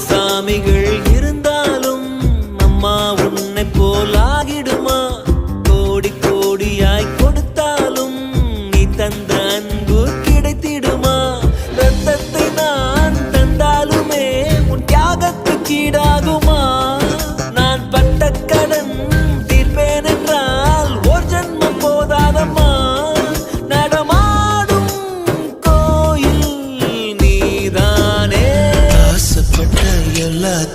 சாமிகள் இருந்தாலும் அம்மா உன்னை போலாகிடுமா கோடி கோடியாய் கொடுத்தாலும் நீ தந்த அன்பு கிடைத்திடுமா? ரத்தத்தை நான் தந்தாலுமே உன் தியாகத்துக்கு